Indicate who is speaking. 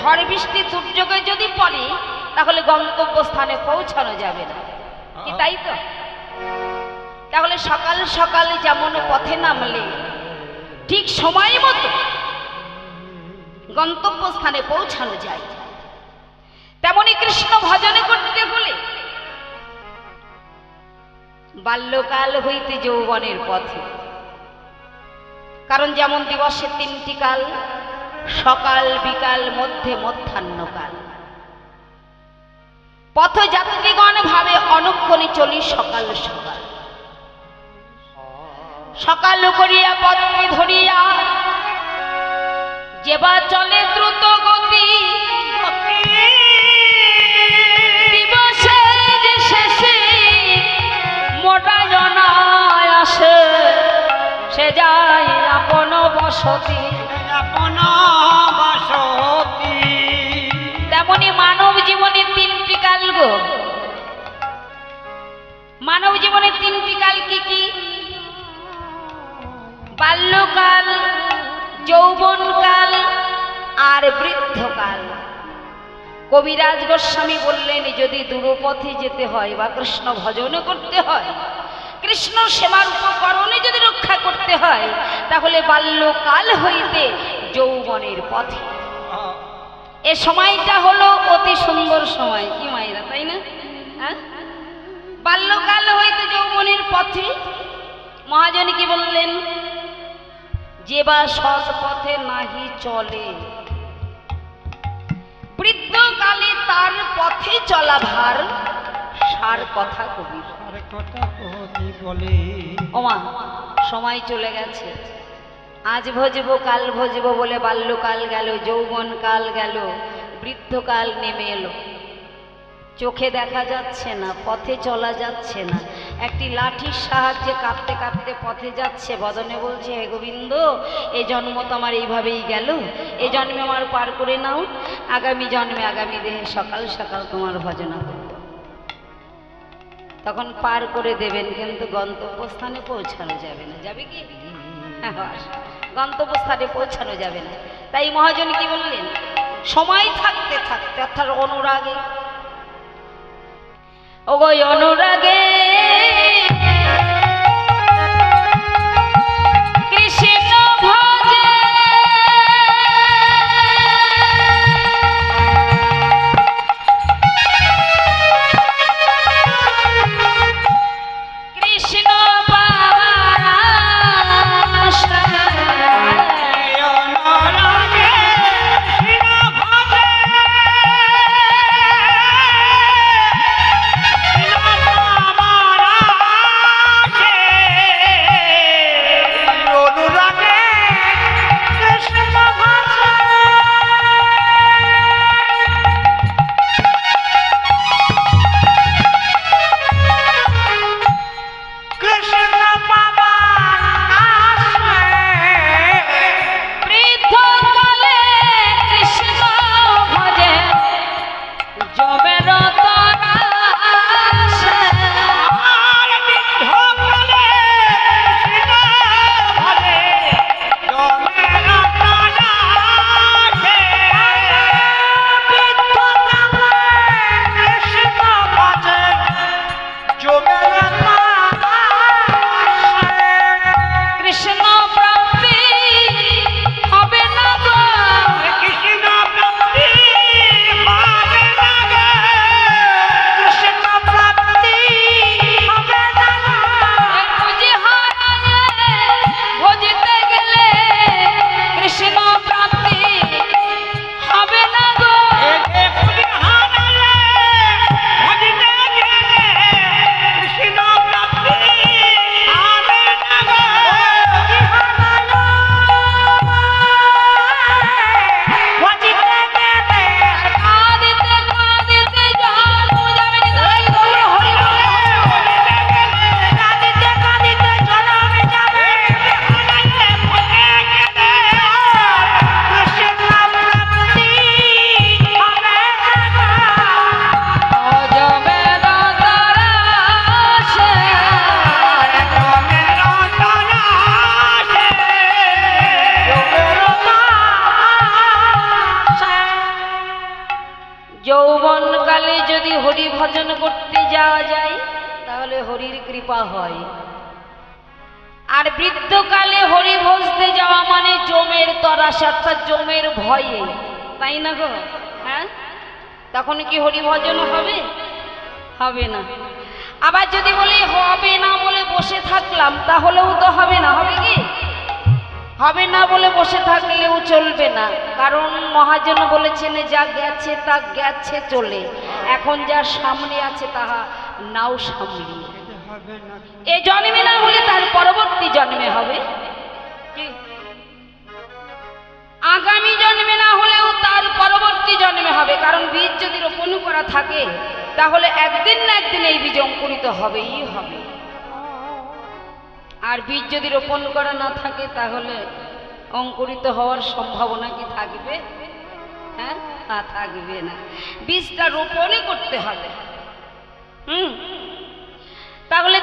Speaker 1: ঝড় বৃষ্টি দুর্যোগে যদি পড়ে তাহলে গন্তব্য স্থানে পৌঁছানো যাবে না। কি তাই তো? তাহলে সকাল সকাল যেমন পথে নামলে ঠিক সময় মতো গন্তব্য স্থানে পৌঁছানো যায়। তেমনি কৃষ্ণ ভজনে করতে হলে বাল্যকাল হইতে যৌবনের পথে। কারণ যেমন দিবসে তিনটি কাল সকাল বিকাল মধ্যে মধ্যাহ্নকাল। পথযাত্রীগণ ভাবে অনুক্ষণে চলি সকাল সকাল। সকাল করিয়া পথে ধরিয়া যেবা চলে দ্রুত গতি। শেষে মোটা জনায় আসে, সে যায় আপন বাসতি। মানব জীবনের তিনটি কাল কি কি? বাল্যকাল, যৌবনকাল আর বৃদ্ধকাল। কবিরাজ গোস্বামী বললেন, যদি দূরপথে যেতে হয় বা কৃষ্ণ ভজন করতে হয় কৃষ্ণ সেবার উপকরণে যদি রক্ষা করতে হয়, তাহলে বাল্যকাল হইতে যৌবনের পথে। এ সময়টা হলো অতি সুন্দর সময়। কি মায়েরা, তাই না? হ্যাঁ? বাল্যকাল হইতে যৌবনের পথে মহাজন কি বললেন? যে বা সৎ পথে নাহি চলে। বৃদ্ধকালে তার পথে চলা ভার সার কথা কবির।
Speaker 2: কথা। বলে
Speaker 1: ওমা, সময় চলে গেছে। আজ ভজব, কাল ভজবো বলে বাল্যকাল গেল, যৌবন কাল গেল বৃদ্ধকাল নেমে এলো। চোখে দেখা যাচ্ছে না, পথে চলা যাচ্ছে না। একটি লাঠির সাহায্যে কাঁপতে কাঁপতে পথে যাচ্ছে, বদনে বলছে, হে গোবিন্দ, এ জন্ম তো আমার এইভাবেই গেল। এ জন্মে আমার পার করে নাও। আগামী জন্মে আগামী দেহে সকাল সকাল তোমার ভজনা করব। তখন পার করে দেবেন, কিন্তু গন্তব্যস্থানে পৌঁছানো যাবে না। যাবে কি? গন্তব্যস্থানে পৌঁছানো যাবে না। তাই মহাজন কি বললেন? সময় থাকতে থাকতে, অর্থাৎ অনুরাগে। ওগো অনুরাগে যৌবনকালে যদি হরি ভজন করতে যাওয়া যায়, তাহলে হরির কৃপা হয়। আর বৃদ্ধকালে হরি ভজতে যাওয়া মানে জমের তরাস অর্থাৎ জমের ভয়ে। তাই না গো? হ্যাঁ? তখন কি হরি ভজন হবে? হবে না। আবার যদি বলি, হবে না বলে বসে থাকলাম, তাহলেও তো হবে না, হবে কি? হবে না বলে বসে থাকলেও চলবে না। কারণ মহাজন বলেছেন, যা গেছে তা গেছে চলে। এখন যা সামনে আছে তাহা নাও সামলিয়ে
Speaker 2: এটা হবে না
Speaker 1: এ জন্মে না হলে তার পরবর্তী জন্মে হবে। আগামী জন্মে না হলেও তার পরবর্তী জন্মে হবে। কারণ বীজ যদি রোপণ করা থাকে, তাহলে একদিন না একদিন এই বীজ অঙ্কুরিত হবেই হবে। আর বীজ যদি রোপণ করা না থাকে তাহলে অঙ্কুরিত হওয়ার সম্ভাবনা কি থাকবে? হ্যাঁ? তা থাকবে না। বীজটা রোপণই করতে হবে। হুম? তাহলে